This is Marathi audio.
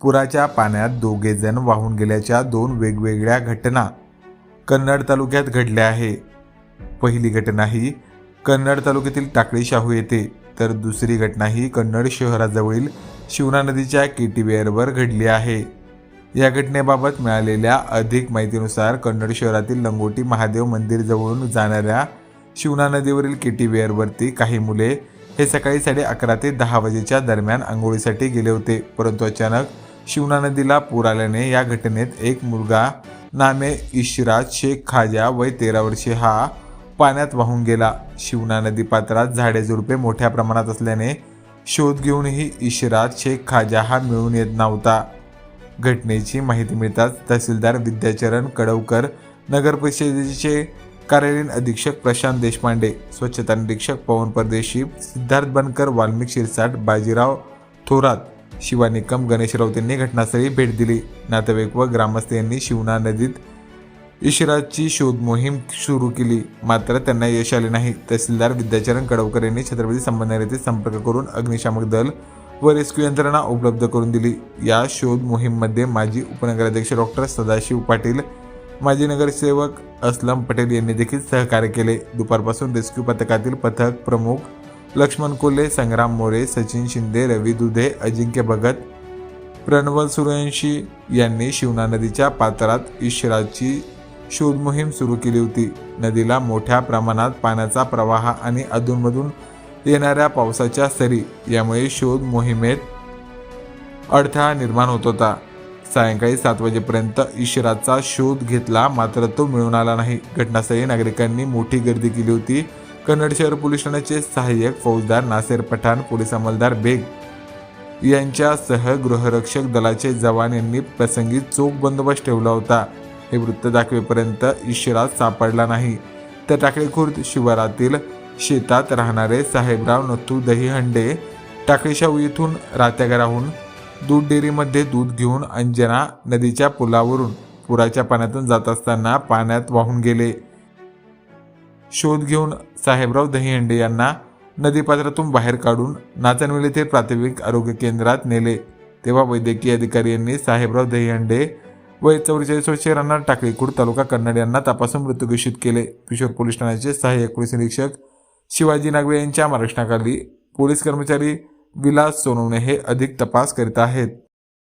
पुराच्या पाण्यात दोघे जण वाहून गेल्याच्या दोन वेगवेगळ्या घटना कन्नड तालुक्यात घडल्या आहे. पहिली घटना ही कन्नड तालुक्यातील टाकळी शाहू येथे तर दुसरी घटना ही कन्नड शहराजवळील शिवना नदीच्या केटीवेअरवर घडली आहे. या घटनेबाबत मिळालेल्या अधिक माहितीनुसार कन्नड शहरातील लंगोटी महादेव मंदिर जवळून जाणाऱ्या शिवना नदीवरील केटीवेअरवरती काही मुले हे सकाळी साडे अकरा ते दहा वाजेच्या दरम्यान आंघोळीसाठी गेले होते परंतु अचानक शिवना नदीला पूर आल्याने या घटनेत एक मुलगा नामे इशराज शेख खाजा वय तेरा वर्षे हा पाण्यात वाहून गेला. शिवना नदी पात्रात झाडे झुडपे मोठ्या प्रमाणात असल्याने शोध घेऊनही इशराज शेख खाजा हा मिळून येत नव्हता. घटनेची माहिती मिळताच तहसीलदार विद्याचरण कडवकर नगर परिषदेचे कार्यालयीन अधीक्षक प्रशांत देशपांडे स्वच्छता निरीक्षक पवन परदेशी सिद्धार्थ बनकर वाल्मिक शिरसाट बाजीराव थोरात शिवा निकम गणेश राऊत यांनी घटनास्थळी भेट दिली. नातेवाईक व ग्रामस्थ यांनी शिवना नदीत इशराची शोध मोहीम सुरू केली. मात्र त्यांना यश आले नाही. तहसीलदार विद्याचरण कडवकर यांनी छत्रपती संबंधार येथे संपर्क करून अग्निशामक दल व रेस्क्यू यंत्रणा उपलब्ध करून दिली. या शोध मोहीममध्ये माजी उपनगराध्यक्ष डॉक्टर सदाशिव पाटील माजी नगरसेवक असलम पटेल यांनी देखील सहकार्य केले. दुपारपासून रेस्क्यू पथकातील पथक प्रमुख लक्ष्मण कोल्हे संग्राम मोरे सचिन शिंदे रवी दुधे अजिंक्य भगत प्रणवल सूर्यवंशी यांनी शिवना नदीच्या पात्रात इशराची शोध मोहीम सुरू केली होती. नदीला मोठ्या प्रमाणात पाण्याचा प्रवाह आणि अधूनमधून येणाऱ्या पावसाच्या सरी यामुळे शोध मोहिमेत अडथळा निर्माण होत होता. सायंकाळी सात वाजेपर्यंत इशराचा शोध घेतला मात्र तो मिळून आला नाही. घटनास्थळी नागरिकांनी मोठी गर्दी केली होती. कन्नड शहर पोलीस ठाण्याचे सहाय्यक फौजदार नासेर पठाण पोलीस अंमलदार बेग यांच्यासह गृहरक्षक दलाचे जवान यांनी प्रसंगी चोख बंदोबस्त ठेवला होता. हे वृत्त दाखवेपर्यंत इशरात सापडला नाही. तर टाकळी खुर्द शिवारातील शेतात राहणारे साहेबराव नथू दहीहंडे टाकळीशाहू येथून रात्या घराहून दूध डेअरीमध्ये दूध घेऊन अंजना नदीच्या पुलावरून पुराच्या पाण्यातून जात असताना पाण्यात वाहून गेले. शोध घेऊन साहेबराव दहीहंडे यांना नदीपात्रातून बाहेर काढून नाचनवेल येथे प्राथमिक आरोग्य केंद्रात नेले. तेव्हा वैद्यकीय अधिकारी यांनी साहेबराव दहीहंडे व चौवेचाळीस वर्षे राहणार टाकळीकूड तालुका कन्नड यांना तपासून मृत्यू घोषित केले. किशोर पोलीस ठाण्याचे सहाय्यक पोलीस निरीक्षक शिवाजी नागवे यांच्या मार्गदर्शनाखाली पोलीस कर्मचारी विलास सोनवणे हे अधिक तपास करीत आहेत.